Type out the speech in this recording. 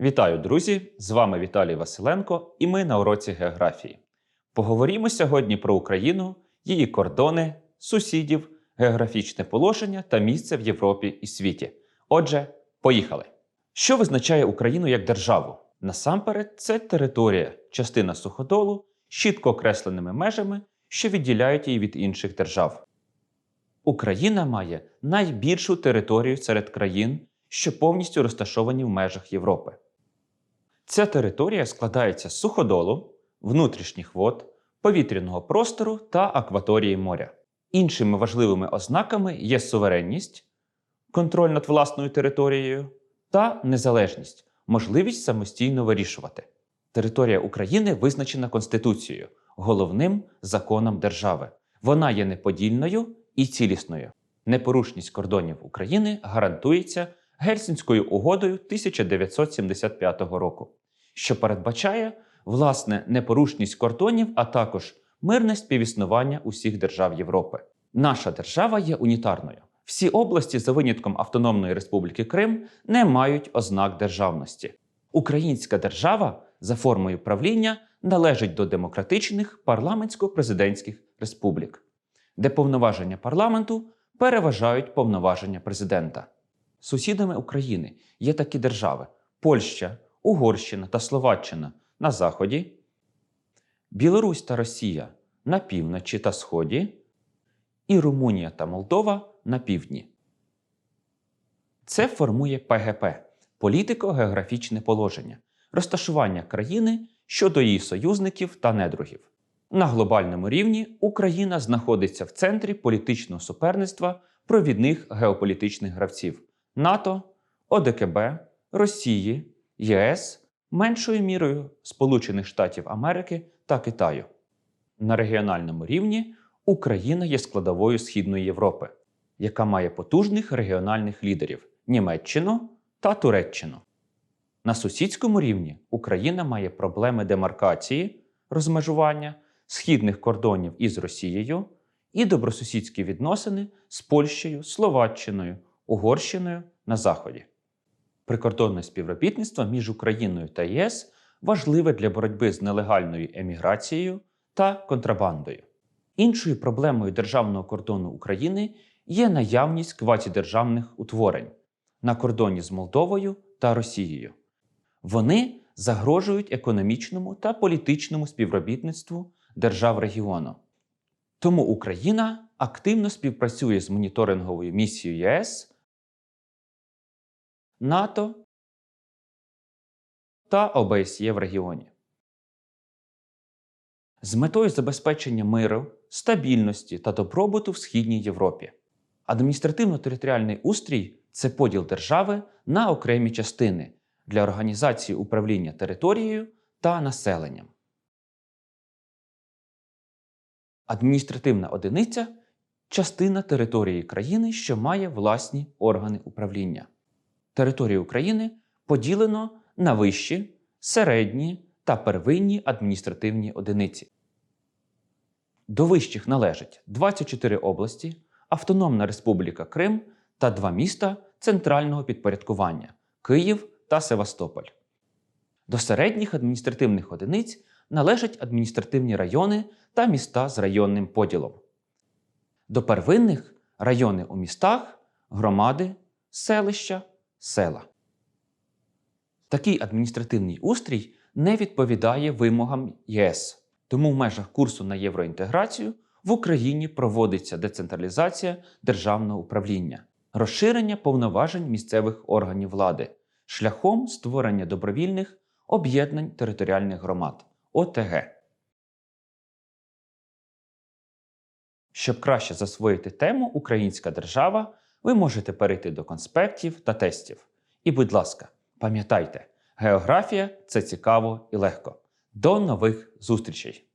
Вітаю, друзі! З вами Віталій Василенко, і ми на уроці географії. Поговоримо сьогодні про Україну, її кордони, сусідів, географічне положення та місце в Європі і світі. Отже, поїхали! Що визначає Україну як державу? Насамперед, це територія, частина суходолу чітко окресленими межами, що відділяють її від інших держав. Україна має найбільшу територію серед країн, що повністю розташовані в межах Європи. Ця територія складається з суходолу, внутрішніх вод, повітряного простору та акваторії моря. Іншими важливими ознаками є суверенність, контроль над власною територією та незалежність, можливість самостійно вирішувати. Територія України визначена Конституцією, головним законом держави. Вона є неподільною і цілісною. Непорушність кордонів України гарантується Гельсінською угодою 1975 року, що передбачає власне непорушність кордонів, а також мирне співіснування усіх держав Європи. Наша держава є унітарною. Всі області, за винятком Автономної Республіки Крим, не мають ознак державності. Українська держава за формою правління належить до демократичних парламентсько-президентських республік, де повноваження парламенту переважають повноваження президента. Сусідами України є такі держави: Польща, Угорщина та Словаччина на заході, Білорусь та Росія на півночі та сході, і Румунія та Молдова на півдні. Це формує ПГП політико-географічне положення, розташування країни щодо її союзників та недругів. На глобальному рівні Україна знаходиться в центрі політичного суперництва провідних геополітичних гравців НАТО, ОДКБ, Росії, ЄС, меншою мірою Сполучених Штатів Америки та Китаю. На регіональному рівні Україна є складовою Східної Європи, яка має потужних регіональних лідерів Німеччину та Туреччину. На сусідському рівні Україна має проблеми демаркації, розмежування, східних кордонів із Росією і добросусідські відносини з Польщею, Словаччиною, Угорщиною на Заході. Прикордонне співробітництво між Україною та ЄС важливе для боротьби з нелегальною еміграцією та контрабандою. Іншою проблемою державного кордону України є наявність квазідержавних утворень на кордоні з Молдовою та Росією. Вони загрожують економічному та політичному співробітництву держав регіону. Тому Україна активно співпрацює з моніторинговою місією ЄС, НАТО та ОБСЄ в регіоні. З метою забезпечення миру, стабільності та добробуту в Східній Європі. Адміністративно-територіальний устрій це поділ держави на окремі частини для організації управління територією та населенням. Адміністративна одиниця частина території країни, що має власні органи управління. Територію України поділено на вищі, середні та первинні адміністративні одиниці. До вищих належать 24 області, Автономна Республіка Крим та два міста центрального підпорядкування Київ та Севастополь. До середніх адміністративних одиниць належать адміністративні райони та міста з районним поділом. До первинних райони у містах, громади, селища, села. Такий адміністративний устрій не відповідає вимогам ЄС, тому в межах курсу на євроінтеграцію в Україні проводиться децентралізація державного управління, розширення повноважень місцевих органів влади шляхом створення добровільних об'єднань територіальних громад ОТГ. Щоб краще засвоїти тему Українська держава, ви можете перейти до конспектів та тестів. І, будь ласка, пам'ятайте, географія це цікаво і легко. До нових зустрічей!